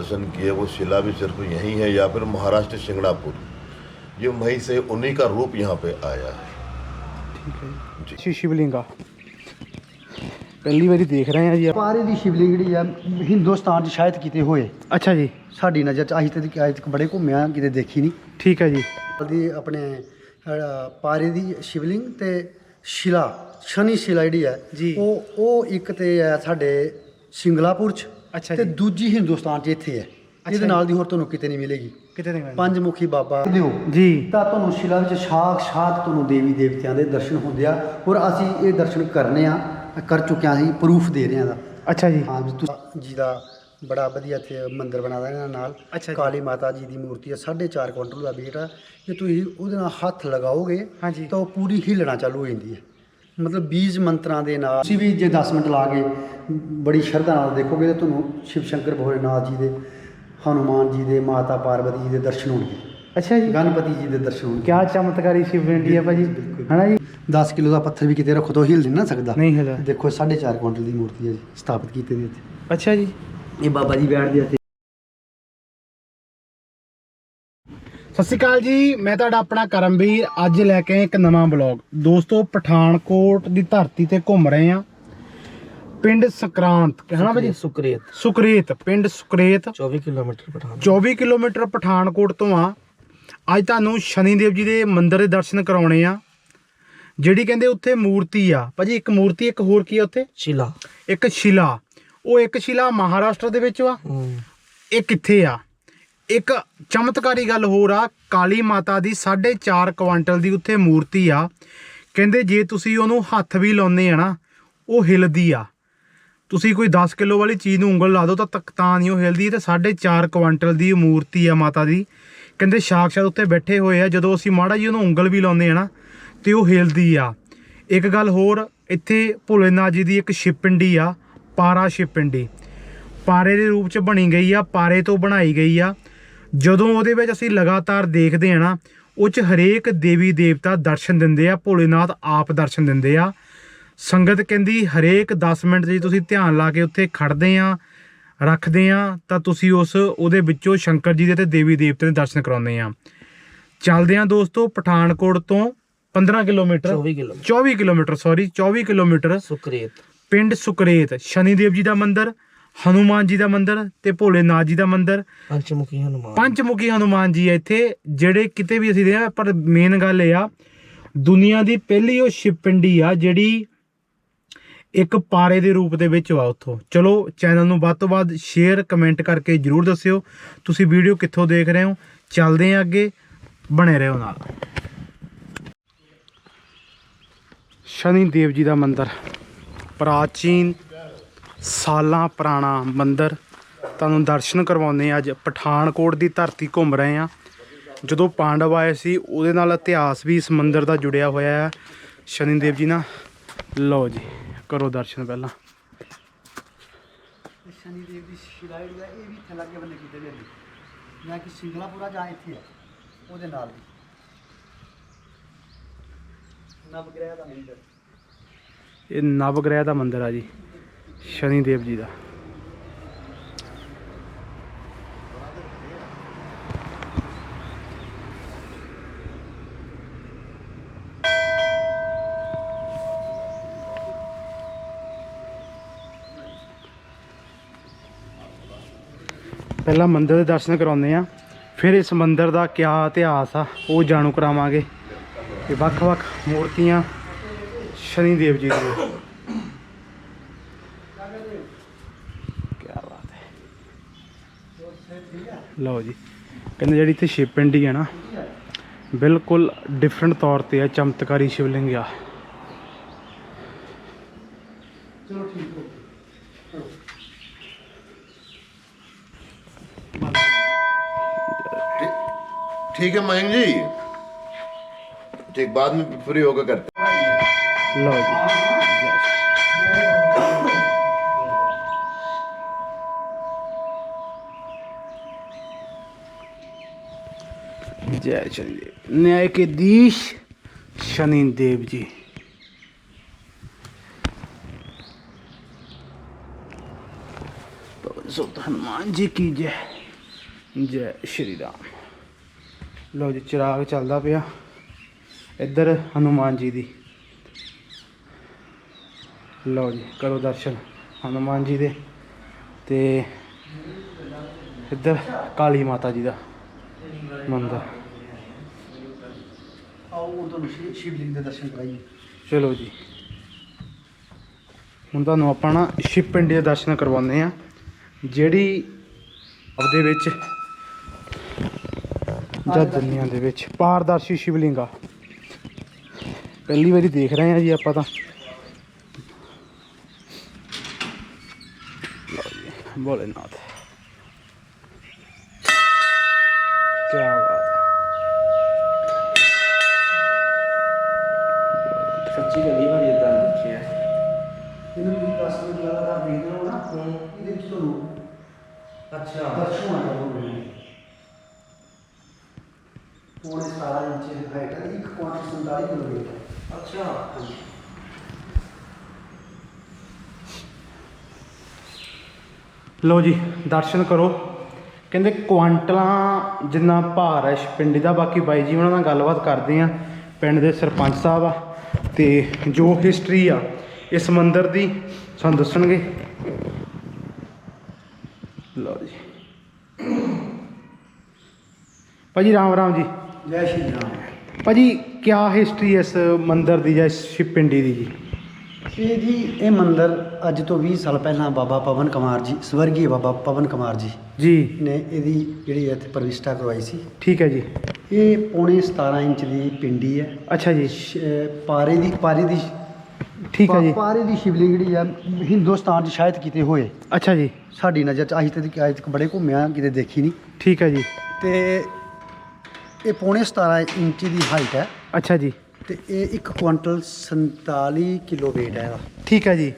दर्शन किए वो शिला भी सिर्फ यही है या फिर महाराष्ट्र शिंगणापुर ये वहीं से उन्हीं का रूप यहाँ पे आया है ਠੀਕ ਹੈ ਜੀ ਸ਼ਿ- ਸ਼ਿਵਲਿੰਗਾ ਪਹਿਲੀ ਵਾਰੀ ਦੇਖ ਰਹੇ ਆ ਜੀ ਆਪਾਂ। ਪਾਰੇ ਦੀ ਸ਼ਿਵਲਿੰਗ ਜਿਹੜੀ ਆ ਹਿੰਦੁਸਤਾਨ 'ਚ ਸ਼ਾਇਦ ਕਿਤੇ ਹੋਏ ਅੱਛਾ ਜੀ ਸਾਡੀ ਨਜ਼ਰ 'ਚ ਅੱਜ ਤੱਕ ਅੱਜ ਤੱਕ ਬੜੇ ਘੁੰਮਿਆ ਕਿਤੇ ਦੇਖੀ ਨਹੀਂ ਠੀਕ ਹੈ ਜੀ ਉਹਦੀ ਆਪਣੇ ਅਹ, ਪਾਰੇ ਦੀ ਸ਼ਿਵਲਿੰਗ ਤੇ ਸ਼ਿਲਾ ਸ਼ਨੀ ਸ਼ਿਲਾ ਜਿਹੜੀ ਹੈ ਜੀ। ਉਹ ਉਹ ਇੱਕ ਤੇ ਹੈ ਸਾਡੇ ਸਿੰਗਲਾਪੁਰ 'ਚ ਅੱਛਾ ਤੇ ਜੀ। ਦੂਜੀ ਹਿੰਦੁਸਤਾਨ 'ਚ ਇੱਥੇ ਹੈ। ਇਹਦੇ ਜੀ। ਨਾਲ ਦੀ ਹੋਰ ਤੁਹਾਨੂੰ ਕਿਤੇ ਨਹੀਂ ਮਿਲੇਗੀ। ਕਿਤੇ ਨਹੀਂ ਪੰਜ ਮੁਖੀ ਬਾਬਾ ਦਿਓ। ਜੀ। ਤਾਂ ਤੁਹਾਨੂੰ ਸ਼ਿਲਾ ਵਿੱਚ ਸਾਖਸ਼ਾਤ ਤੁਹਾਨੂੰ ਦੇਵੀ ਦੇਵਤਿਆਂ ਦੇ ਦਰਸ਼ਨ ਹੁੰਦੇ ਆ। ਔਰ ਅਸੀਂ ਇਹ ਦਰਸ਼ਨ ਕਰਨੇ ਆ ਕਰ ਚੁੱਕੇ ਹਾਂ ਅਸੀਂ ਪ੍ਰੂਫ ਦੇ ਰਹੇ ਹਾਂ ਦਾ ਅੱਛਾ ਜੀ। ਹਾਂ ਜੀ ਤੁਸੀਂ ਜੀ ਦਾ ਬੜਾ ਵਧੀਆ ਇੱਥੇ ਮੰਦਿਰ ਬਣਾਦਾ ਇਹਨਾਂ ਨਾਲ। ਅੱਛਾ ਜੀ। ਕਾਲੀ ਮਾਤਾ ਜੀ ਦੀ ਮੂਰਤੀ ਹੈ 4.5 ਕੁਇੰਟਲ ਦਾ weight ਆ। ਜੇ ਤੁਸੀਂ ਉਹਦੇ ਨਾਲ ਹੱਥ ਲਗਾਓਗੇ ਹਾਂਜੀ। ਤਾਂ ਉਹ ਪੂਰੀ ਹਿੱਲਣਾ ਚਾਲੂ ਹੋ ਜਾਂਦੀ ਹੈ। ਮਤਲਬ ਬੀਜ ਮੰਤਰਾਂ ਦੇ ਨਾਲ। ਤੁਸੀਂ ਵੀ ਜੇ 10 ਮਿੰਟ ਲਾ ਕੇ ਬੜੀ ਸ਼ਰਧਾ ਨਾਲ ਦੇਖੋਗੇ ਤਾਂ ਤੁਹਾਨੂੰ ਸ਼ਿਵ ਸ਼ੰਕਰ ਭੋਲੇਨਾਥ ਜੀ ਦੇ ਹਨੂਮਾਨ ਜੀ ਦੇ ਮਾਤਾ ਪਾਰਵਤੀ ਜੀ ਦੇ ਦਰਸ਼ਨ ਹੋਣਗੇ। ਅੱਛਾ ਜੀ। ਗਣਪਤੀ ਜੀ ਦੇ ਦਰਸ਼ਨ ਹੋਣਗੇ। ਕਿਆ ਚਮਤਕਾਰੀ ਸ਼ਿਵਲਿੰਗੀ ਹੈ ਭਾਜੀ। ਹਨਾ ਜੀ? 10 ਕਿਲੋ ਦਾ ਪੱਥਰ ਵੀ ਕਿਤੇ ਰੱਖੋ ਤਾਂ ਹਿੱਲ ਨਹੀਂ ਨਾ ਸਕਦਾ। ਨਹੀਂ ਹਿਲਦਾ। ਦੇਖੋ 4.5 ਕੁਇੰਟਲ ਦੀ ਮੂਰਤੀ ਹੈ ਜੀ ਸਥਾਪਿਤ ਕੀਤੀ ਦੀ ਇੱਥੇ। ਅੱਛਾ ਜੀ। ਇਹ ਬਾਬਾ ਜੀ ਬੈਠਦੇ ਇੱਥੇ। ਸਤਿ ਸ਼੍ਰੀ ਅਕਾਲ ਜੀ ਮੈਂ ਤੁਹਾਡਾ ਆਪਣਾ ਕਰਮਵੀਰ ਅੱਜ ਲੈ ਕੇ ਇੱਕ ਨਵਾਂ ਬਲੌਗ ਦੋਸਤੋ ਪਠਾਨਕੋਟ ਦੀ ਧਰਤੀ ਤੇ ਘੁੰਮ ਰਹੇ ਆ ਪਿੰਡ ਸੰਕਰਾਂਤ ਕਹਿਣਾ ਭਾਜੀ ਸੁਕਰੇਤ ਸੁਕਰੇਤ। ਪਿੰਡ ਸੁਕਰੇਤ। 24 ਕਿਲੋਮੀਟਰ ਪਠਾਨ 24 ਕਿਲੋਮੀਟਰ ਪਠਾਨਕੋਟ ਤੋਂ ਆ। ਅੱਜ ਤੁਹਾਨੂੰ ਸ਼ਨੀਦੇਵ ਜੀ ਦੇ ਮੰਦਿਰ ਦੇ ਦਰਸ਼ਨ ਕਰਾਉਣੇ ਆ। ਜਿਹੜੀ ਕਹਿੰਦੇ ਉੱਥੇ ਮੂਰਤੀ ਆ। ਭਾਜੀ ਇੱਕ ਮੂਰਤੀ ਇੱਕ ਹੋਰ ਕੀ ਆ ਉੱਥੇ? ਸ਼ਿਲਾ। ਇੱਕ ਸ਼ਿਲਾ। ਉਹ ਇੱਕ ਸ਼ਿਲਾ ਮਹਾਰਾਸ਼ਟਰ ਦੇ ਵਿੱਚ ਆ ਹੂੰ। ਇਹ ਕਿੱਥੇ ਆ? ਇੱਕ ਚਮਤਕਾਰੀ ਗੱਲ ਹੋਰ ਆ, ਕਾਲੀ ਮਾਤਾ ਦੀ 4.5 ਕੁਆਂਟਲ ਦੀ ਉੱਥੇ ਮੂਰਤੀ ਆ। ਕਹਿੰਦੇ ਜੇ ਤੁਸੀਂ ਉਹਨੂੰ ਹੱਥ ਵੀ ਲਾਉਂਦੇ ਆ ਨਾ, ਉਹ ਹਿਲਦੀ ਆ। ਤੁਸੀਂ ਕੋਈ 10 ਕਿਲੋ ਵਾਲੀ ਚੀਜ਼ ਨੂੰ ਉਂਗਲ ਲਾ ਦਿਓ ਤਾਂ ਤੱਕ ਤਾਂ ਨਹੀਂ ਉਹ ਹਿਲਦੀ ਤੇ 4.5 ਕੁਆਂਟਲ ਦੀ ਮੂਰਤੀ ਆ ਮਾਤਾ ਦੀ। ਕਹਿੰਦੇ ਸਾਕਸ਼ਾਤ ਉੱਤੇ ਬੈਠੇ ਹੋਏ ਆ, ਜਦੋਂ ਅਸੀਂ ਮਾੜਾ ਜੀ ਉਹਨੂੰ ਉਂਗਲ ਵੀ ਲਾਉਂਦੇ ਆ ਨਾ, ਤੇ ਉਹ ਹਿਲਦੀ ਆ। ਇੱਕ ਗੱਲ ਹੋਰ, ਇੱਥੇ ਭੋਲੇਨਾਥ ਜੀ ਦੀ ਇੱਕ ਸ਼ਿਵਪਿੰਡੀ ਆ, ਪਾਰਾ ਸ਼ਿਵਪਿੰਡੀ ਪਾਰੇ ਦੇ ਰੂਪ ਚ ਬਣੀ ਗਈ ਆ, ਪਾਰੇ ਤੋਂ ਬਣਾਈ ਗਈ ਆ। ਜਦੋਂ ਉਹਦੇ ਵਿੱਚ ਅਸੀਂ ਲਗਾਤਾਰ ਦੇਖਦੇ ਆ ਨਾ ਉਹ ਚ ਹਰੇਕ ਦੇਵੀ ਦੇਵਤਾ ਦਰਸ਼ਨ ਦਿੰਦੇ ਆ ਭੋਲੇਨਾਥ ਆਪ ਦਰਸ਼ਨ ਦਿੰਦੇ ਆ। ਸੰਗਤ ਕਹਿੰਦੀ ਹਰੇਕ 10 ਮਿੰਟ ਜੇ ਤੁਸੀਂ ਧਿਆਨ ਲਾ ਕੇ ਉੱਥੇ ਖੜਦੇ ਆ ਰੱਖਦੇ ਆ ਤਾਂ ਤੁਸੀਂ ਉਸ ਉਹਦੇ ਵਿੱਚੋਂ ਸ਼ੰਕਰ ਜੀ ਦੇ ਤੇ ਦੇਵੀ ਦੇਵਤੇ ਦੇ ਦਰਸ਼ਨ ਕਰਾਉਂਦੇ ਆ। ਚੱਲਦੇ ਆ ਦੋਸਤੋ ਪਠਾਨਕੋਟ ਤੋਂ 15 kilometre. 24 kilometre. 24 kilometre sorry 24 kilometre. Sukret. ਪਿੰਡ ਸੁਕਰੇਤ ਸ਼ਨੀਦੇਵ ਜੀ ਦਾ ਮੰਦਿਰ। ਹਨੂਮਾਨ ਜੀ ਦਾ ਮੰਦਿਰ ਤੇ ਭੋਲੇਨਾਥ ਜੀ ਦਾ ਮੰਦਿਰ। ਪੰਚਮੁਖੀ ਹਨੂਮਾਨ ਪੰਚਮੁਖੀ ਹਨੂਮਾਨ ਜੀ ਆ ਇੱਥੇ ਜਿਹੜੇ ਕਿਤੇ ਵੀ ਅਸੀਂ ਦੇ ਆ ਪਰ ਮੇਨ ਗੱਲ ਇਹ ਆ ਦੁਨੀਆ ਦੀ ਪਹਿਲੀ ਉਹ ਸ਼ਿਵਪਿੰਡੀ ਆ ਜਿਹੜੀ ਇੱਕ ਪਾਰੇ ਦੇ ਰੂਪ ਦੇ ਵਿੱਚ ਵਾ ਉੱਥੋਂ। ਚਲੋ ਚੈਨਲ ਨੂੰ ਵੱਧ ਤੋਂ ਵੱਧ ਸ਼ੇਅਰ ਕਮੈਂਟ ਕਰਕੇ ਜਰੂਰ ਦੱਸਿਓ। ਤੁਸੀਂ ਵੀਡੀਓ ਕਿੱਥੋਂ ਦੇਖ ਰਹੇ ਹੋ? ਚੱਲਦੇ ਆ ਅੱਗੇ ਬਣੇ ਰਹੋ ਨਾਲ। ਸ਼ਨੀ ਦੇਵ ਜੀ ਦਾ ਮੰਦਿਰ ਪ੍ਰਾਚੀਨ ਸਾਲਾਂ ਪੁਰਾਣਾ ਮੰਦਿਰ। ਤੁਹਾਨੂੰ ਦਰਸ਼ਨ ਕਰਵਾਉਂਦੇ ਆ ਅੱਜ ਪਠਾਨਕੋਟ ਦੀ ਧਰਤੀ ਘੁੰਮ ਰਹੇ ਆ ਜਦੋਂ ਪਾਂਡਵ ਆਏ ਸੀ ਉਹਦੇ ਨਾਲ ਇਤਿਹਾਸ ਵੀ ਇਸ ਮੰਦਿਰ ਦਾ ਜੁੜਿਆ ਹੋਇਆ ਹੈ। ਸ਼ਨੀਦੇਵ ਜੀ ਨਾਲ। ਲਓ ਜੀ ਕਰੋ ਦਰਸ਼ਨ ਪਹਿਲਾਂ। ਸ਼ਨੀ ਦੇਵ ਦੀ ਸ਼ਿਲਾ ਜਿਹੜੀ ਇਹ ਵੀ ਇੱਥੇ ਲੱਗੇ ਬੰਨੇ ਕੀਤੇ ਨੇ। ਜਾਂ ਕਿ ਸਿੰਗਲਾਪੁਰਾ ਜਾਂ ਇੱਥੇ ਆ ਉਹਦੇ ਨਾਲ ਵੀ। ਨਵਗ੍ਰਹਿ ਦਾ ਮੰਦਿਰ। ਇਹ ਨਵਗ੍ਰਹਿ ਦਾ ਮੰਦਿਰ ਆ ਜੀ। ਸ਼ਨੀਦੇਵ ਜੀ ਦਾ। ਪਹਿਲਾਂ ਮੰਦਿਰ ਦੇ ਦਰਸ਼ਨ ਕਰਾਉਂਦੇ ਆ ਫਿਰ ਇਸ ਮੰਦਿਰ ਦਾ ਕਿਆ ਇਤਿਹਾਸ ਆ, ਉਹ ਜਾਣੂ ਕਰਾਵਾਂਗੇ। ਤੇ ਵੱਖ-ਵੱਖ ਮੂਰਤੀਆਂ ਸ਼ਨੀ ਦੇਵ ਜੀ ਦੀਆਂ ਕੀ ਬਾਤ ਹੈ ਲਓ ਜੀ ਕਹਿੰਦੇ ਜਿਹੜੀ ਇੱਥੇ ਸ਼ਿਵ ਪਿੰਡੀ ਹੈ ਨਾ ਬਿਲਕੁਲ ਡਿਫਰੈਂਟ ਤੌਰ ਤੇ ਹੈ ਚਮਤਕਾਰੀ ਸ਼ਿਵਲਿੰਗ ਆ ठीक है मयंक जी ठीक बाद में फ्री होकर करते हैं। ਲਓ जय शनि देव न्याय के दीश शनि देव जी पवन सुत हनुमान जी की जय ਜੈ ਸ਼੍ਰੀ ਰਾਮ ਲਓ ਜੀ ਚਿਰਾਗ ਚੱਲਦਾ ਪਿਆ ਇੱਧਰ ਹਨੂਮਾਨ ਜੀ ਦੀ ਲਓ ਜੀ ਕਰੋ ਦਰਸ਼ਨ ਹਨੂਮਾਨ ਜੀ ਦੇ ਤੇ ਇੱਧਰ ਕਾਲੀ ਮਾਤਾ ਜੀ ਦਾ ਮੰਦਰ ਆਓ ਹੁਣ ਤੁਹਾਨੂੰ ਸ਼ਿਵ- ਸ਼ਿਵਲਿੰਗ ਦੇ ਦਰਸ਼ਨ ਕਰਾਈਏ। ਚਲੋ ਜੀ। ਹੁਣ ਤੁਹਾਨੂੰ ਆਪਾਂ ਨਾ ਪਿੰਡੀ ਦੇ ਦਰਸ਼ਨ ਕਰਵਾਉਂਦੇ ਆ ਜਿਹੜੀ ਆਪਦੇ ਵਿੱਚ ਜਾਂ ਦੁਨੀਆ ਦੇ ਵਿੱਚ ਪਾਰਦਰਸ਼ੀ ਸ਼ਿਵਲਿੰਗ ਆ। ਪਹਿਲੀ ਵਾਰੀ ਦੇਖ ਰਹੇ ਆ ਜੀ ਆਪਾਂ ਤਾਂ। ਲਓ ਜੀ ਭੋਲੇਨਾਥ ਲੋ ਜੀ ਦਰਸ਼ਨ ਕਰੋ। ਕਹਿੰਦੇ ਕੁਆਂਟਲਾਂ ਜਿੰਨਾ ਭਾਰ ਹੈ ਪਿੰਡ ਦਾ ਬਾਕੀ ਬਾਈ ਜੀ ਉਹਨਾਂ ਨਾਲ ਗੱਲਬਾਤ ਕਰਦੇ ਆ ਪਿੰਡ ਦੇ ਸਰਪੰਚ ਸਾਹਿਬ ਆ ਤੇ ਜੋ ਹਿਸਟਰੀ ਆ ਇਸ ਮੰਦਿਰ ਦੀ ਸਾਨੂੰ ਦੱਸਣਗੇ। ਲੋ ਜੀ। ਭਾਜੀ ਰਾਮ ਰਾਮ ਜੀ। ਜੈ ਸ਼੍ਰੀ ਰਾਮ। ਭਾਜੀ ਕੀ ਹਿਸਟਰੀ ਇਸ ਮੰਦਿਰ ਦੀ ਜਾਂ ਇਸ ਸ਼ਿਵ ਪਿੰਡੀ ਦੀ ਜੀ? ਇਹ ਜੀ ਇਹ ਮੰਦਿਰ ਅੱਜ ਤੋਂ 20 ਸਾਲ ਪਹਿਲਾਂ ਬਾਬਾ ਪਵਨ ਕੁਮਾਰ ਜੀ ਸਵਰਗੀ ਬਾਬਾ ਪਵਨ ਕੁਮਾਰ ਜੀ ਜੀ। ਨੇ ਇਹਦੀ ਜਿਹੜੀ ਇੱਥੇ ਪ੍ਰਵਿਸ਼ਟਾ ਕਰਵਾਈ ਸੀ। ਠੀਕ ਹੈ ਜੀ। ਇਹ ਪੌਣੇ 17 ਇੰਚ ਦੀ ਪਿੰਡੀ ਹੈ। ਅੱਛਾ ਜੀ। ਸ਼- ਪਾਰੇ ਦੀ ਪਾਰੇ ਦੀ ਠੀਕ ਹੈ ਜੀ। ਪਾਰੇ ਦੀ ਸ਼ਿਵਲਿੰਗ ਜਿਹੜੀ ਆ ਹਿੰਦੁਸਤਾਨ 'ਚ ਸ਼ਾਇਦ ਕਿਤੇ ਹੋਏ। ਅੱਛਾ ਜੀ। ਸਾਡੀ ਨਜ਼ਰ 'ਚ ਅੱਜ ਤੱਕ ਅੱਜ ਤੱਕ ਬੜੇ ਘੁੰਮਿਆ ਕਿਤੇ ਦੇਖੀ ਨਹੀਂ। ਠੀਕ ਹੈ ਜੀ। ਤੇ ਇਹ ਪੌਣੇ 17 ਇੰਚ ਦੀ ਹਾਈਟ ਹੈ। ਅੱਛਾ ਜੀ। ਤੇ ਇਹ 1 ਕੁਇੰਟਲ 47 ਕਿਲੋ weight ਹੈ ਇਹਦਾ। ਠੀਕ ਹੈ ਜੀ।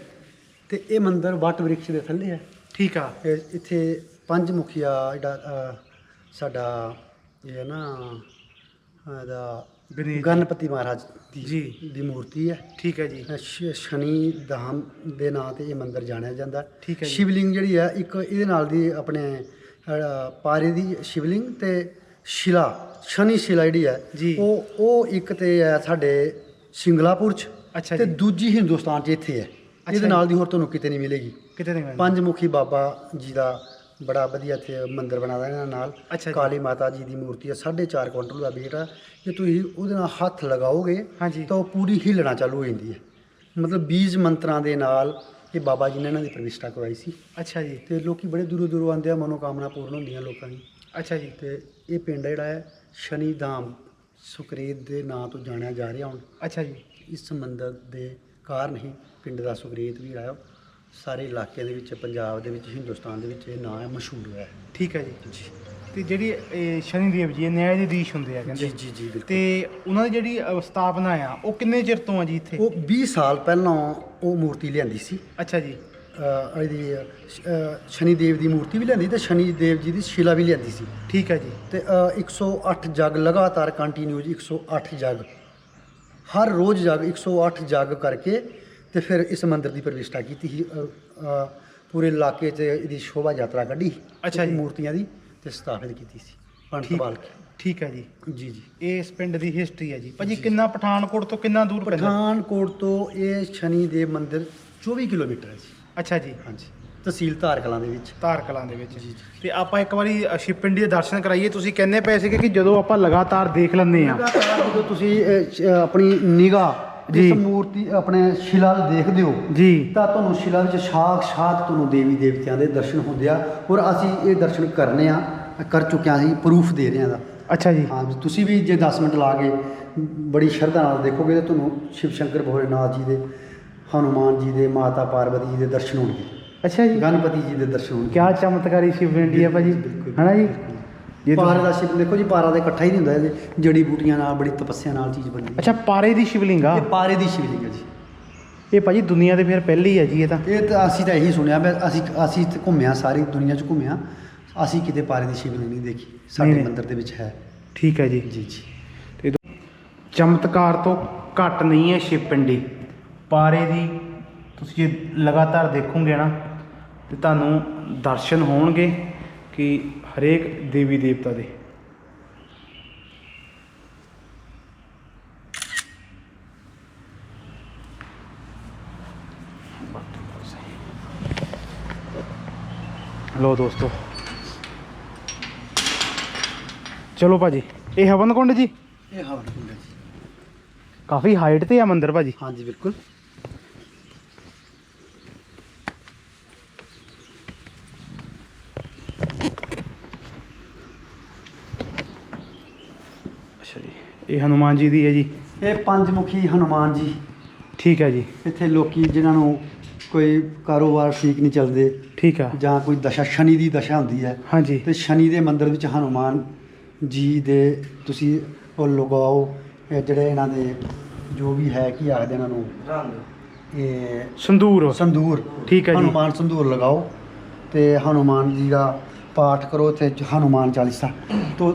ਤੇ ਇਹ ਮੰਦਿਰ ਵਟ ਵ੍ਰਿਕਸ਼ ਦੇ ਥੱਲੇ ਹੈ। ਠੀਕ ਆ। ਇਹ ਇੱਥੇ ਪੰਜ ਮੁਖੀਆ ਜਿਹੜਾ ਅ, ਸਾਡਾ ਇਹ ਹੈ ਨਾ ਇਹਦਾ ਗਣੇਸ਼। ਗਣਪਤੀ ਮਹਾਰਾਜ ਦੀ ਜੀ। ਦੀ ਮੂਰਤੀ ਹੈ। ਠੀਕ ਹੈ ਜੀ। ਸ਼- ਸ਼ਨੀ ਧਾਮ ਦੇ ਨਾਂ ਤੇ ਇਹ ਮੰਦਿਰ ਜਾਣਿਆ ਜਾਂਦਾ। ਠੀਕ ਹੈ ਜੀ। ਸ਼ਿਵਲਿੰਗ ਜਿਹੜੀ ਹੈ ਇੱਕ ਇਹਦੇ ਨਾਲ ਦੀ ਆਪਣੇ ਅ, ਪਾਰੇ ਦੀ ਸ਼ਿਵਲਿੰਗ ਤੇ ਸ਼ਿਲਾ ਸ਼ਨੀ ਸ਼ਿਲਾ ਜਿਹੜੀ ਹੈ ਜੀ। ਉਹ ਉਹ ਇੱਕ ਤੇ ਹੈ ਸਾਡੇ ਸਿੰਗਲਾਪੁਰ ਚ ਅੱਛਾ ਤੇ ਜੀ। ਦੂਜੀ ਹਿੰਦੁਸਤਾਨ ਚ ਇੱਥੇ ਹੈ ਇਹਦੇ। ਨਾਲ ਦੀ ਹੋਰ ਤੁਹਾਨੂੰ ਕਿਤੇ ਨਹੀਂ ਮਿਲੇਗੀ ਕਿਤੇ ਨਹੀਂ ਮਿਲਦਾ ਪੰਜ ਮੁਖੀ ਬਾਬਾ ਜੀ ਦਾ ਬੜਾ ਵਧੀਆ ਇੱਥੇ ਮੰਦਿਰ ਬਣਾਦਾ ਇਹਨਾਂ ਨਾਲ ਅੱਛਾ ਜੀ। ਕਾਲੀ ਮਾਤਾ ਜੀ ਦੀ ਮੂਰਤੀ ਹੈ 4.5 ਕੁਇੰਟਲ ਦਾ weight ਹੈ ਜੇ ਤੁਸੀਂ ਉਹਦੇ ਨਾਲ ਹੱਥ ਲਗਾਓਗੇ ਹਾਂਜੀ। ਤਾਂ ਉਹ ਪੂਰੀ ਹਿੱਲਣਾ ਚਾਲੂ ਹੋ ਜਾਂਦੀ ਹੈ ਮਤਲਬ ਬੀਜ ਮੰਤਰਾਂ ਦੇ ਨਾਲ ਇਹ ਬਾਬਾ ਜੀ ਨੇ ਇਹਨਾਂ ਦੀ ਪ੍ਰਵਿਸ਼ਟਾ ਕਰਵਾਈ ਸੀ ਅੱਛਾ ਜੀ ਤੇ ਲੋਕੀ ਬੜੇ ਦੂਰੋਂ ਦੂਰੋਂ ਆਉਂਦੇ ਆ ਮਨੋਕਾਮਨਾ ਪੂਰਨ ਹੁੰਦੀਆਂ ਲੋਕਾਂ ਦੀ ਅੱਛਾ ਜੀ ਤੇ ਇਹ ਪਿੰਡ ਜਿਹੜਾ ਹੈ ਸ਼ਨੀ ਧਾਮ ਸੁਕਰੇਤ ਦੇ ਨਾਂ ਤੋਂ ਜਾਣਿਆ ਜਾ ਰਿਹਾ ਹੁਣ। ਅੱਛਾ ਜੀ। ਇਸ ਮੰਦਿਰ ਦੇ ਕਾਰਨ ਹੀ ਪਿੰਡ ਦਾ ਸੁਕਰੇਤ ਵੀ ਆਇਆ। ਸਾਰੇ ਇਲਾਕੇ ਦੇ ਵਿੱਚ ਪੰਜਾਬ ਦੇ ਵਿੱਚ ਹਿੰਦੁਸਤਾਨ ਦੇ ਵਿੱਚ ਇਹ ਨਾਂ ਹੈ ਮਸ਼ਹੂਰ ਹੋਇਆ ਹੈ। ਠੀਕ ਹੈ ਜੀ। ਤੇ ਜਿਹੜੀ ਇਹ ਸ਼ਨੀ ਦੇਵ ਜੀ ਇਹ ਨਿਆਂ ਦੇ ਦੀਸ਼ ਹੁੰਦੇ ਆ ਕਹਿੰਦੇ। ਜੀ ਜੀ ਜੀ ਬਿਲਕੁਲ। ਤੇ ਉਹਨਾਂ ਦੀ ਜਿਹੜੀ ਅ, ਸਥਾਪਨਾ ਆ ਉਹ ਕਿੰਨੇ ਚਿਰ ਤੋਂ ਆ ਜੀ ਇੱਥੇ? ਉਹ 20 ਸਾਲ ਪਹਿਲਾਂ ਉਹ ਮੂਰਤੀ ਲਿਆਂਦੀ ਸੀ। ਅੱਛਾ ਜੀ। ਇਹਦੀ ਸ਼ਨੀ ਦੇਵ ਦੀ ਮੂਰਤੀ ਵੀ ਲਿਆਂਦੀ ਤੇ ਸ਼ਨੀ ਦੇਵ ਜੀ ਦੀ ਸ਼ਿਲਾ ਵੀ ਲਿਆਂਦੀ ਸੀ। ਠੀਕ ਹੈ ਜੀ। ਤੇ ਅਹ, 108 ਜਗ ਲਗਾਤਾਰ ਕੰਟੀਨਿਊਜ 108 ਜਗ। ਹਰ ਰੋਜ਼ ਜਗ 108 ਜਗ ਕਰਕੇ ਤੇ ਫਿਰ ਇਸ ਮੰਦਿਰ ਦੀ ਪ੍ਰਵਿਸ਼ਟਾ ਕੀਤੀ ਸੀ ਪੂਰੇ ਇਲਾਕੇ 'ਚ ਇਹਦੀ ਸ਼ੋਭਾ ਯਾਤਰਾ ਕੱਢੀ ਅੱਛਾ ਜੀ। ਮੂਰਤੀਆਂ ਦੀ ਤੇ ਸਥਾਪਿਤ ਕੀਤੀ ਸੀ ਪੰਡਤ ਠੀਕ ਹੈ ਜੀ। ਜੀ ਜੀ। ਇਹ ਇਸ ਪਿੰਡ ਦੀ ਹਿਸਟਰੀ ਹੈ ਜੀ। ਭਾਜੀ ਕਿੰਨਾ ਪਠਾਨਕੋਟ ਤੋਂ ਕਿੰਨਾ ਦੂਰ ਪੈਂਦਾ? ਪਠਾਨਕੋਟ ਤੋਂ ਇਹ ਸ਼ਨੀ ਦੇਵ ਮੰਦਿਰ 24 ਕਿਲੋਮੀਟਰ ਹੈ ਜੀ। ਅੱਛਾ ਜੀ। ਹਾਂਜੀ। ਤਹਿਸੀਲ ਧਾਰ ਕਲਾਂ ਦੇ ਵਿੱਚ। ਧਾਰ ਕਲਾਂ ਦੇ ਵਿੱਚ। ਜੀ। ਤੇ ਆਪਾਂ ਇੱਕ ਵਾਰੀ ਅ, ਸ਼ਿਵ ਪਿੰਡੀ ਦੇ ਦਰਸ਼ਨ ਕਰਾਈਏ। ਤੁਸੀਂ ਕਹਿੰਦੇ ਪਏ ਸੀਗੇ ਕਿ ਜਦੋਂ ਆਪਾਂ ਲਗਾਤਾਰ ਦੇਖ ਲੈਂਦੇ ਆ ਜਦੋਂ ਤੁਸੀਂ ਅਹ, ਸ਼- ਅਹ, ਆਪਣੀ ਨਿਗਾਹ ਜੀ। ਇਸ ਮੂਰਤੀ ਆਪਣੇ ਸ਼ਿਲਾ ਨੂੰ ਦੇਖਦੇ ਹੋ ਜੀ। ਤਾਂ ਤੁਹਾਨੂੰ ਸ਼ਿਲਾ ਵਿੱਚ ਸਾਖਸ਼ਾਤ ਤੁਹਾਨੂੰ ਦੇਵੀ ਦੇਵਤਿਆਂ ਦੇ ਦਰਸ਼ਨ ਹੁੰਦੇ ਆ। ਔਰ ਅਸੀਂ ਇਹ ਦਰਸ਼ਨ ਕਰਨੇ ਆ ਕਰ ਚੁੱਕਿਆ ਸੀ ਪ੍ਰੂਫ ਦੇ ਰਹੇ ਆ ਦਾ ਅੱਛਾ ਜੀ। ਹਾਂ ਜੀ, ਤੁਸੀਂ ਵੀ ਜੇ 10 ਮਿੰਟ ਲਾ ਕੇ ਬੜੀ ਸ਼ਰਧਾ ਨਾਲ ਦੇਖੋਗੇ ਤਾਂ ਤੁਹਾਨੂੰ ਸ਼ਿਵ ਸ਼ੰਕਰ ਭੋਲੇਨਾਥ ਜੀ ਦੇ ਹਨੂਮਾਨ ਜੀ ਦੇ ਮਾਤਾ ਪਾਰਵਤੀ ਜੀ ਦੇ ਦਰਸ਼ਨ ਹੋਣਗੇ। ਅੱਛਾ ਜੀ। ਗਣਪਤੀ ਜੀ ਦੇ ਦਰਸ਼ਨ ਹੋਣਗੇ। ਕਿਆ ਚਮਤਕਾਰੀ ਸ਼ਿਵ ਪਿੰਡੀ ਹੈ ਭਾਜੀ। ਬਿਲਕੁਲ, ਹੈਨਾ ਜੀ? ਜੇ ਪਾਰੇ ਦਾ ਸ਼ਿਵ ਦੇਖੋ ਜੀ ਪਾਰਾ ਦਾ ਇਕੱਠਾ ਹੀ ਨਹੀਂ ਹੁੰਦਾ ਇਹ ਜੜੀ ਬੂਟੀਆਂ ਨਾਲ ਬੜੀ ਤਪੱਸਿਆ ਨਾਲ ਚੀਜ਼ ਬਣਦੀ ਹੈ। ਅੱਛਾ ਪਾਰੇ ਦੀ ਸ਼ਿਵਲਿੰਗ ਆ? ਇਹ ਪਾਰੇ ਦੀ ਸ਼ਿਵਲਿੰਗ ਹੈ ਜੀ। ਇਹ ਭਾਜੀ ਦੁਨੀਆ ਦੇ ਫਿਰ ਪਹਿਲੀ ਹੈ ਜੀ ਇਹ ਤਾਂ। ਇਹ ਤਾਂ ਅਸੀਂ ਤਾਂ ਇਹੀ ਸੁਣਿਆ ਮੈਂ ਅਸੀਂ ਅਸੀਂ ਇੱਥੇ ਘੁੰਮਿਆ ਸਾਰੀ ਦੁਨੀਆ 'ਚ ਘੁੰਮਿਆ ਅਸੀਂ ਕਿਤੇ ਪਾਰੇ ਦੀ ਸ਼ਿਵਲਿੰਗ ਨਹੀਂ ਦੇਖੀ। ਸਾਡੇ ਨਹੀਂ। ਮੰਦਿਰ ਦੇ ਵਿੱਚ ਹੈ। ਠੀਕ ਹੈ ਜੀ। ਜੀ ਜੀ। ਚਮਤਕਾਰ ਤੋਂ ਘੱਟ ਨਹੀਂ ਹੈ ਸ਼ਿਵ ਪਿੰਡੀ ਪਾਰੇ ਦੀ ਤੁਸੀਂ ਜੇ ਲਗਾਤਾਰ ਦੇਖੋਗੇ ਨਾ ਤੇ ਤੁਹਾਨੂੰ ਦਰਸ਼ਨ ਹੋਣਗੇ ਕਿ ਹਰੇਕ ਦੇਵੀ ਦੇਵਤਾ ਦੇ। ਲੋ ਦੋਸਤੋ। ਚਲੋ ਭਾਜੀ ਇਹ ਹਵਨ ਕੁੰਡ ਜੀ? ਇਹ ਹਵਨ ਕੁੰਡ ਜੀ। ਕਾਫੀ ਹਾਈਟ ਤੇ ਆ ਮੰਦਿਰ ਭਾਜੀ। ਹਾਂਜੀ ਬਿਲਕੁਲ। ਇਹ ਹਨੂਮਾਨ ਜੀ ਦੀ ਹੈ ਜੀ। ਇਹ ਪੰਜਮੁਖੀ ਹਨੂਮਾਨ ਜੀ। ਠੀਕ ਹੈ ਜੀ। ਇੱਥੇ ਲੋਕੀ ਜਿਨ੍ਹਾਂ ਨੂੰ ਕੋਈ ਕਾਰੋਬਾਰ ਠੀਕ ਨਹੀਂ ਚੱਲਦੇ ਠੀਕ ਆ। ਜਾਂ ਕੋਈ ਦਸ਼ਾ ਸ਼ਨੀ ਦੀ ਦਸ਼ਾ ਹੁੰਦੀ ਹੈ ਹਾਂਜੀ। ਤੇ ਸ਼ਨੀ ਦੇ ਮੰਦਿਰ ਵਿੱਚ ਹਨੂਮਾਨ ਜੀ ਦੇ ਤੁਸੀਂ ਉਹ ਲਗਾਓ ਇਹ ਜਿਹੜੇ ਇਹਨਾਂ ਦੇ ਜੋ ਵੀ ਹੈ ਕੀ ਆਖਦੇ ਇਹਨਾਂ ਨੂੰ? ਰੰਗ। ਇਹ ਸੰਦੂਰ ਸੰਦੂਰ ਠੀਕ ਹੈ ਜੀ। ਹਨੂਮਾਨ ਸੰਦੂਰ ਲਗਾਓ ਤੇ ਹਨੂਮਾਨ ਜੀ ਦਾ ਪਾਠ ਕਰੋ ਤੇ ਹਨੂਮਾਨ ਚਾਲੀਸਾ। ਤੋਂ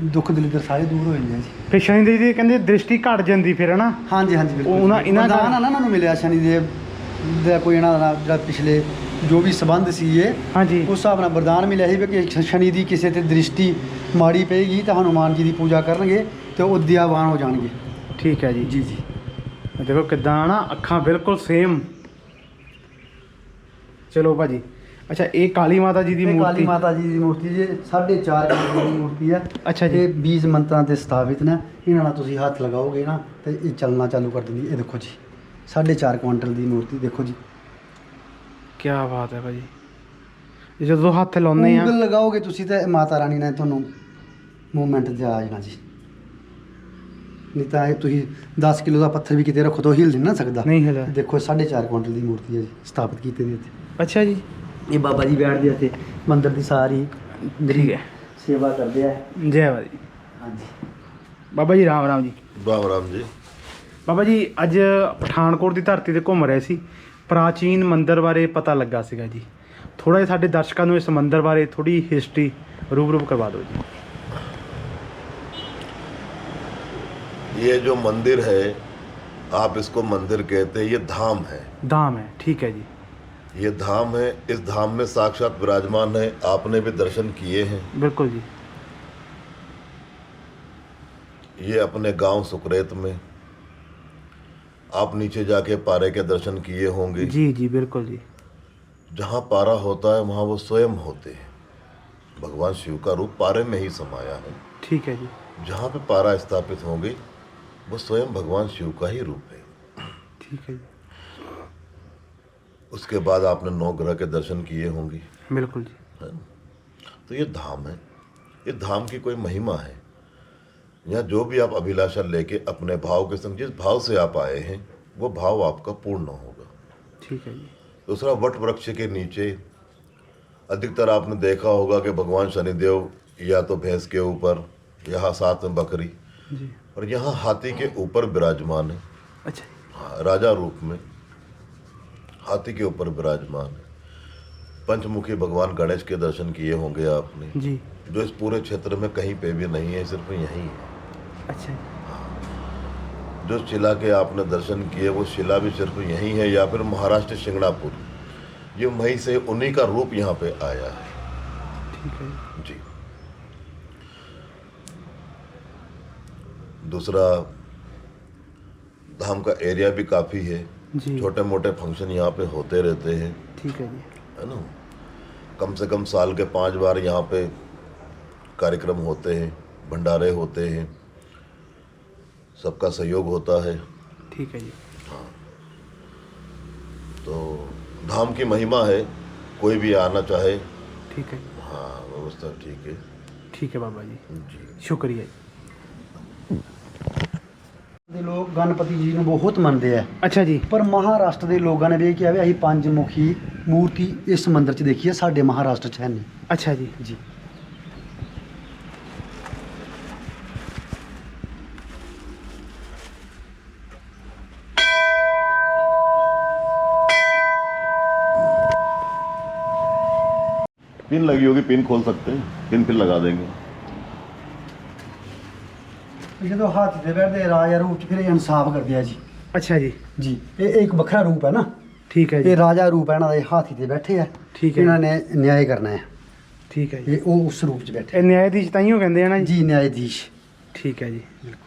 ਦੁੱਖ ਦਲਿੱਦਰ ਸਾਰੇ ਦੂਰ ਹੋ ਜਾਂਦੇ ਆ ਜੀ। ਫਿਰ ਸ਼ਨੀ ਦੇਵ ਜੀ ਕਹਿੰਦੇ ਦ੍ਰਿਸ਼ਟੀ ਘਟ ਜਾਂਦੀ ਫਿਰ ਹਨਾ? ਹਾਂਜੀ ਹਾਂਜੀ ਬਿਲਕੁਲ। ਉਹਨਾਂ- ਇਹਨਾਂ ਦਾ- ਵਰਦਾਨ ਆ ਨਾ ਇਹਨਾਂ ਨੂੰ ਮਿਲਿਆ ਸ਼ਨੀ ਦੇਵ ਦਾ ਕੋਈ ਇਹਨਾਂ ਦਾ ਜਿਹੜਾ ਪਿਛਲੇ ਜੋ ਵੀ ਸਬੰਧ ਸੀ ਇਹ ਹਾਂਜੀ। ਉਸ ਹਿਸਾਬ ਨਾਲ ਵਰਦਾਨ ਮਿਲਿਆ ਸੀ ਵੀ ਕਿ ਸ਼- ਸ਼ਨੀ ਦੀ ਕਿਸੇ ਤੇ ਦ੍ਰਿਸ਼ਟੀ ਮਾੜੀ ਪਏਗੀ ਤਾਂ ਹਨੂਮਾਨ ਜੀ ਦੀ ਪੂਜਾ ਕਰਨਗੇ ਤੇ ਉਹ ਦਿਆਵਾਨ ਹੋ ਜਾਣਗੇ। ਠੀਕ ਹੈ ਜੀ। ਜੀ ਜੀ। ਦੇਖੋ ਕਿਦਾਂ ਨਾ ਅੱਖਾਂ ਬਿਲਕੁਲ ਸੇਮ ਚਲੋ ਭਾਜੀ। ਅੱਛਾ ਇਹ ਕਾਲੀ ਮਾਤਾ ਜੀ ਦੀ ਇਹ ਕਾਲੀ ਮੂਰਤੀ? ਮਾਤਾ ਜੀ ਦੀ ਮੂਰਤੀ ਜੀ 4.5 ਕਿਲੋ ਦੀ ਮੂਰਤੀ ਹੈ। ਅੱਛਾ ਜੀ। ਇਹ 20 ਮੰਤਰਾਂ ਤੇ ਸਥਾਪਿਤ ਨੇ। ਇਹਨਾਂ ਨਾਲ ਤੁਸੀਂ ਹੱਥ ਲਗਾਓਗੇ ਨਾ ਤੇ ਇਹ ਚੱਲਣਾ ਚਾਲੂ ਕਰ ਦਿੰਦੀ ਇਹ ਦੇਖੋ ਜੀ 4.5 ਕੁਇੰਟਲ ਦੀ ਮੂਰਤੀ ਦੇਖੋ ਜੀ। ਕੀ ਬਾਤ ਹੈ ਭਾਜੀ। ਇਹ ਜਦੋਂ ਹੱਥ ਲਾਉਂਦੇ ਆ। ਉਂਗਲ ਲਗਾਓਗੇ ਤੁਸੀਂ ਤੇ ਮਾਤਾ ਰਾਣੀ ਨੇ ਤੁਹਾਨੂੰ ਮੂਵਮੈਂਟ ਤੇ ਆ ਜਾਣਾ ਜੀ। ਨਹੀਂ ਤਾਂ ਇਹ ਤੁਸੀਂ 10 ਕਿਲੋ ਦਾ ਪੱਥਰ ਵੀ ਕਿਤੇ ਰੱਖੋ ਤਾਂ ਉਹ ਹਿਲ ਨਹੀਂ ਨਾ ਸਕਦਾ। ਨਹੀਂ ਹਿਲਦਾ। ਦੇਖੋ 4.5 ਕੁਇੰਟਲ ਦੀ ਮੂਰਤੀ ਹੈ ਜੀ ਸਥਾਪਿਤ ਕੀਤੀ ਦੀ ਇੱਥੇ। ਅੱਛਾ ਜੀ। ਇਹ ਬਾਬਾ ਜੀ ਬੈਠਦੇ ਆ ਇੱਥੇ ਮੰਦਿਰ ਦੀ ਸਾਰੀ ਠੀਕ ਹੈ ਸੇਵਾ ਕਰਦੇ ਆ ਜੈ ਭਾਜੀ ਹਾਂਜੀ ਬਾਬਾ ਜੀ ਰਾਮ ਰਾਮ ਜੀ राम राम जी ਬਾਬਾ ਜੀ ਅੱਜ ਪਠਾਨਕੋਟ ਦੀ ਧਰਤੀ ਤੇ ਘੁੰਮ ਰਹੇ ਸੀ ਪ੍ਰਾਚੀਨ ਮੰਦਿਰ ਬਾਰੇ ਪਤਾ ਲੱਗਾ ਸੀਗਾ ਜੀ ਥੋੜਾ ਜਿਹਾ ਸਾਡੇ ਦਰਸ਼ਕਾਂ ਨੂੰ ਇਸ ਮੰਦਿਰ ਬਾਰੇ ਥੋੜੀ ਹਿਸਟਰੀ ਰੂਬਰੂ ਕਰਵਾ ਦਿਓ ਜੀ ये जो मंदिर है आप इसको मंदिर कहते हैं ये धाम है ਦਾਮ ਹੈ ਠੀਕ ਹੈ ਜੀ ये धाम है इस धाम में साक्षात विराजमान है आपने भी दर्शन किए हैं। बिल्कुल जी। ये अपने गाँव सुकरेत में आप नीचे जाके पारे के दर्शन किए होंगे। जी जी बिल्कुल जी। जहाँ पारा होता है वहाँ वो स्वयं होते हैं। भगवान शिव का रूप पारे में ही समाया है। ठीक है जी। जहाँ पे पारा स्थापित होंगे वो स्वयं भगवान शिव का ही रूप है। ठीक है जी। उसके बाद आपने नौ ग्रह के दर्शन किए होंगे। बिल्कुल जी। है तो ये धाम है। ये धाम की कोई महिमा है। या जो भी आप अभिलाषा लेके अपने भाव के संग जिस भाव से आप आए हैं वो भाव आपका पूर्ण होगा। ठीक है दूसरा वट वृक्ष के नीचे अधिकतर आपने देखा होगा कि भगवान शनिदेव या तो भैंस के ऊपर यहाँ साथ में बकरी और यहाँ हाथी के ऊपर विराजमान है। अच्छा। हाँ, राजा रूप में। हाथी के ऊपर विराजमान है। पंचमुखी भगवान गणेश के दर्शन किए होंगे आपने। जी। जो इस पूरे क्षेत्र में कहीं पे भी नहीं है सिर्फ़ यहीं है। अच्छा। हाँ। जो शिला के आपने दर्शन किए वो शिला भी सिर्फ़ यहीं है या फिर महाराष्ट्र सिंगड़ापुर ये वहीं से उन्हीं का रूप यहाँ पे आया है। ठीक है। जी। दूसरा धाम का एरिया भी काफ़ी है। छोटे मोटे फ़ंक्शन यहाँ पे होते रहते हैं। ठीक है जी। है ना? कम से कम साल के पाँच बार यहाँ पे कार्यक्रम होते हैं भंडारे होते हैं। सबका सहयोग होता है। ठीक है जी। हाँ। तो धाम की महिमा है कोई भी आना चाहे। ठीक है। हाँ व्यवस्था ठीक है। ठीक है बाबा जी। जी। शुक्रिया। ਦੇ ਲੋਕ ਗਣਪਤੀ ਜੀ ਨੂੰ ਬਹੁਤ ਮੰਨਦੇ ਆ ਅੱਛਾ ਜੀ ਪਰ ਮਹਾਰਾਸ਼ਟਰ ਦੇ ਲੋਕਾਂ ਨੇ ਵੀ ਇਹ ਕਿਹਾ ਵੀ ਅਸੀਂ ਪੰਜ ਮੁਖੀ ਮੂਰਤੀ ਇਸ ਮੰਦਿਰ 'ਚ ਦੇਖੀ ਹੈ ਸਾਡੇ ਮਹਾਰਾਸ਼ਟਰ 'ਚ ਹੈ ਨਹੀਂ ਅੱਛਾ ਜੀ ਜੀ पिन लगी होगी पिन खोल सकते हैं पिन फिर लगा देंगे ਜਦੋਂ ਹਾਥੀ ਤੇ ਬੈਠਦੇ ਰਾਜਾ ਰੂਪ 'ਚ ਫਿਰ ਇਹ ਇਨਸਾਫ ਕਰਦੇ ਆ ਜੀ। ਅੱਛਾ ਜੀ। ਜੀ ਇਹ ਇਹ ਇੱਕ ਵੱਖਰਾ ਰੂਪ ਹੈ ਨਾ। ਠੀਕ ਹੈ ਇਹ ਜੀ ਰਾਜਾ ਰੂਪ ਹੈ ਇਹਨਾਂ ਦਾ ਇਹ ਹਾਥੀ ਤੇ ਬੈਠੇ ਆ ਠੀਕ ਹੈ। ਇਹਨਾਂ ਨੇ ਨਿਆਂ ਕਰਨਾ ਹੈ। ਠੀਕ ਹੈ ਜੀ। ਇਹ ਉਹ ਉਸ ਰੂਪ 'ਚ ਬੈਠੇ ਇਹ ਨਿਆਇਧੀਸ਼ ਤਾਈਓ ਕਹਿੰਦੇ ਆ ਨਾ ਜੀ। ਜੀ ਨਿਆਇਧੀਸ਼ ਠੀਕ ਹੈ ਜੀ। ਬਿਲਕੁਲ।